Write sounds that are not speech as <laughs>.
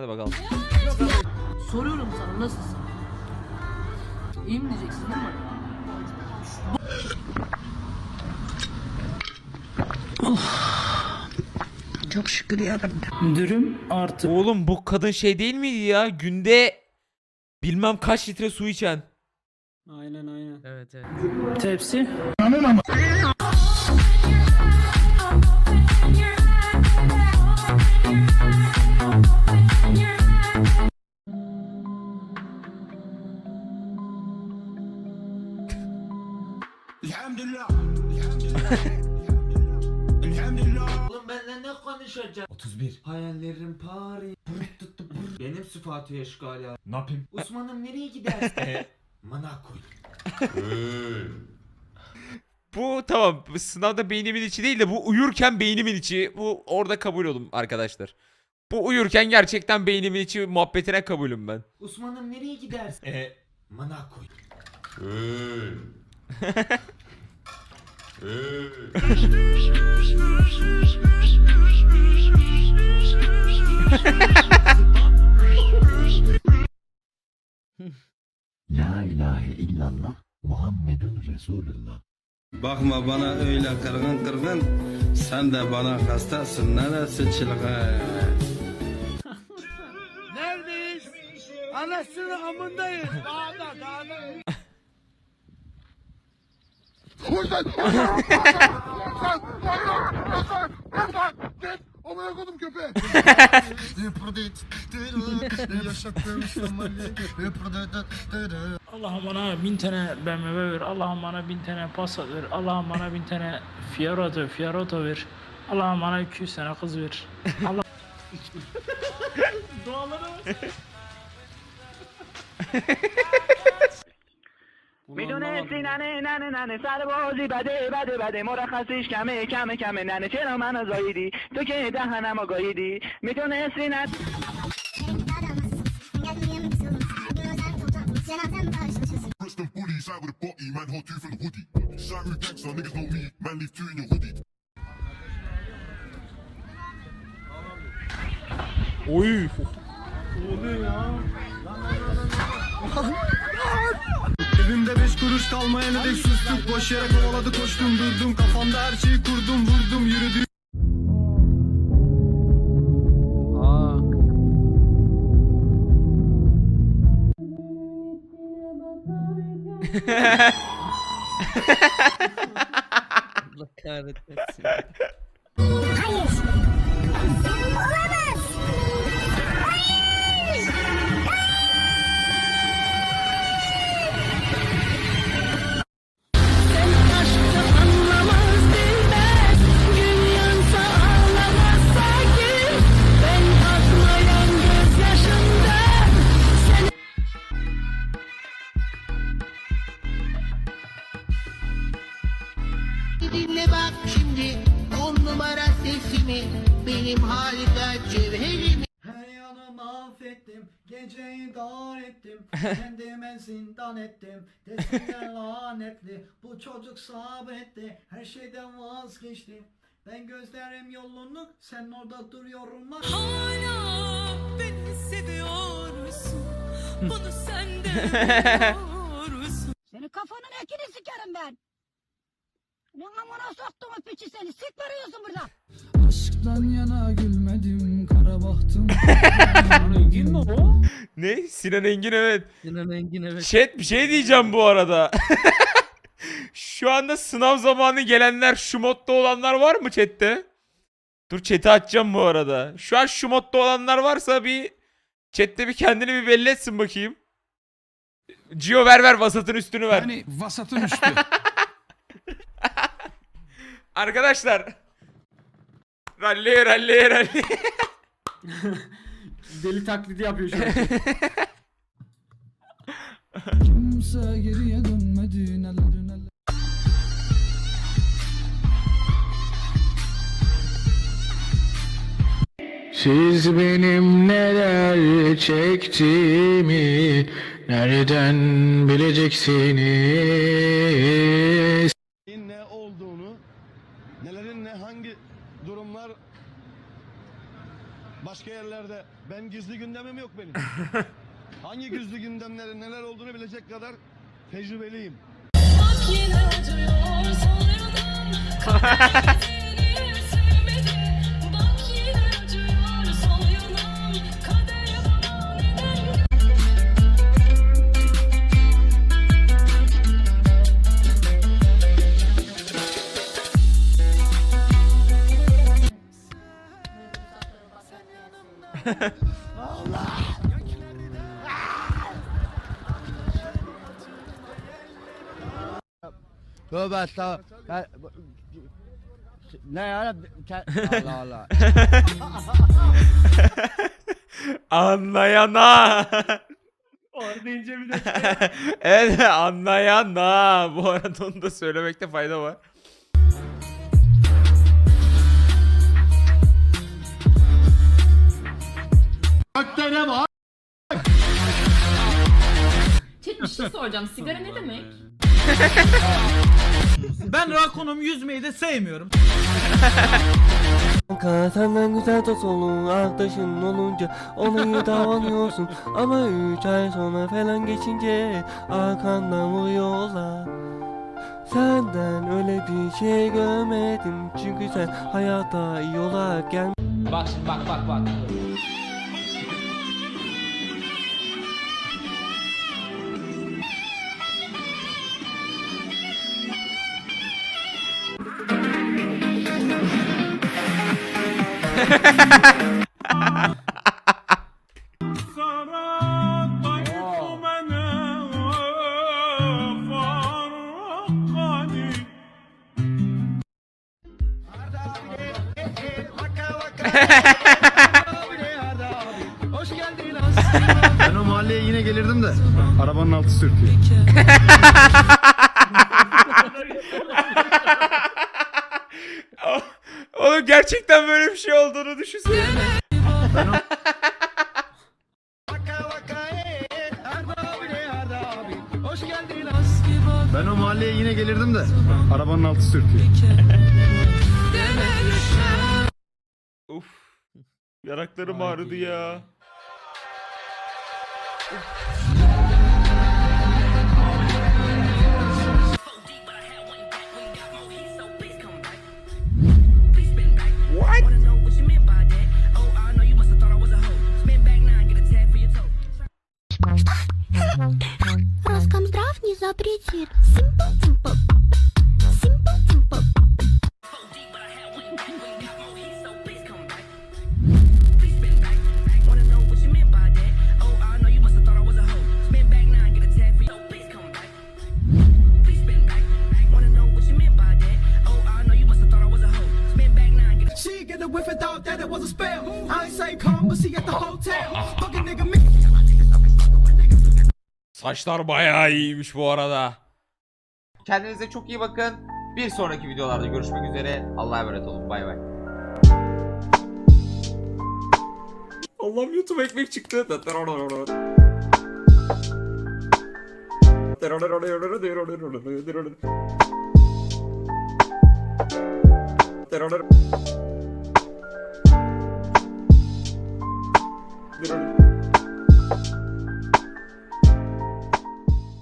Hadi bakalım. Soruyorum sana nasılsın? İyi mi diyeceksin değil mi? Çok şükür yarabbim. Dürüm artı Oğlum bu kadın şey değil miydi ya? Günde bilmem kaç litre su içen. Aynen aynen. Evet evet. Tepsi. Oğlum benimle ne konuşacaksın? 31. Hayallerim Paris. Brr tuttu brr. Benim sıfatı eşgal ya. Ne yapayım? Osman'ım nereye gidersin? <laughs> Monaco. <laughs> Bu tamam bu sınavda beynimin içi değil de bu uyurken beynimin içi. Bu orada kabul olun arkadaşlar. Bu uyurken gerçekten beynimin içi muhabbetine kabulüm ben. Osman'ım nereye gidersin? E, Monaco. La ilahe illallah Muhammedun Resulullah. Bakma bana öyle kırgın kırgın Sen de bana hastasın neresi çılgın Amına kodum köpeği. Yaşattığım Somali. Allah'ım bana bin tane BMW ver. Allah'ım bana bin tane Passat ver. Allah'ım bana bin tane Fiorito, Fiorito ver. Allah'ım bana 200 tane kız ver. Allah <laughs> <laughs> می‌دونه ننه ننه ننه. سر بازی بده بده بده. مرخصیش کمه کمه کمه. ننه چرا منو زاییدی؟ تو که دهنم آگاهیدی می‌دونستی نه؟ Bristol bully, side with Evimde beş kuruş kalmayana dek sustuk Boş yere kovaladı koştum durdum Kafamda her şeyi kurdum vurdum yürüdüm. <laughs> Allah kahretmesin. Dinle bak şimdi on numara sesimi Benim halde cevherimi Her yanımı affettim, geceyi dar ettim, <laughs> kendime zindan ettim. Desinler <laughs> lanetli, bu çocuk sabretti, her şeyden vazgeçti. Ben gözlerim yolunu, sen orada duruyorum bak. Hala beni seviyorsun. Bunu sen de <laughs> biliyorsun. Senin kafanın ekini sikerim ben Ne amına soktuğumu piçi seni sik veriyorsun burada Aşktan yana gülmedim kara bahtım. <laughs> Engin mi o? Ne? Sinan Engin evet. Sinan Engin evet. Chat bir şey diyeceğim bu arada. <laughs> Şu anda sınav zamanı gelenler şu modda olanlar var mı chatte? Dur chat'i açacağım bu arada. Şu an şu modda olanlar varsa bir chatte bir kendini bir belli etsin bakayım. Gio ver ver vasatın üstünü ver. yani vasatın üstü. <laughs> Arkadaşlar. Ralli ralli ralli. Deli taklidi yapıyor şu an. Kimse geriye dönmedi neler neler. Siz benim neler çektiğimi Nereden bileceksiniz Ne olduğunu Nelerin ne hangi durumlar başka yerlerde. Ben gizli gündemim yok benim. <laughs> Hangi gizli gündemlerin neler olduğunu bilecek kadar tecrübeliyim. <laughs> Tövbe estağfurullah. Ne ya? Allah Allah. <laughs> Anlayana. Orada ince bir de <laughs> evet anlayana. Bu arada onu da söylemekte fayda var. Gökte var? Chat bir şey soracağım. Sigara ne demek? <laughs> Ben rakonum yüzmeyi de sevmiyorum. <laughs> Kanka senden güzel tosolun arkadaşın olunca olayı davranıyorsun Ama üç ay sonra falan geçince arkandan vuruyorlar Senden öyle bir şey görmedim çünkü sen hayata iyi olarak gel Bak şimdi bak bak bak. Ben o mahalleye yine gelirdim de arabanın altı sürtüyor. <laughs> Oğlum gerçekten böyle bir şey olduğunu düşünsene. Ben o mahalleye yine gelirdim de arabanın altı sürtüyor. Uf. Yaraklarım ağrıdı ya. Uf. Запретит. Saçlar bayağı iyiymiş bu arada. Kendinize çok iyi bakın. Bir sonraki videolarda görüşmek üzere. Allah'a emanet olun. Bay bay. Allah'ım YouTube ekmek çıktı. Terör.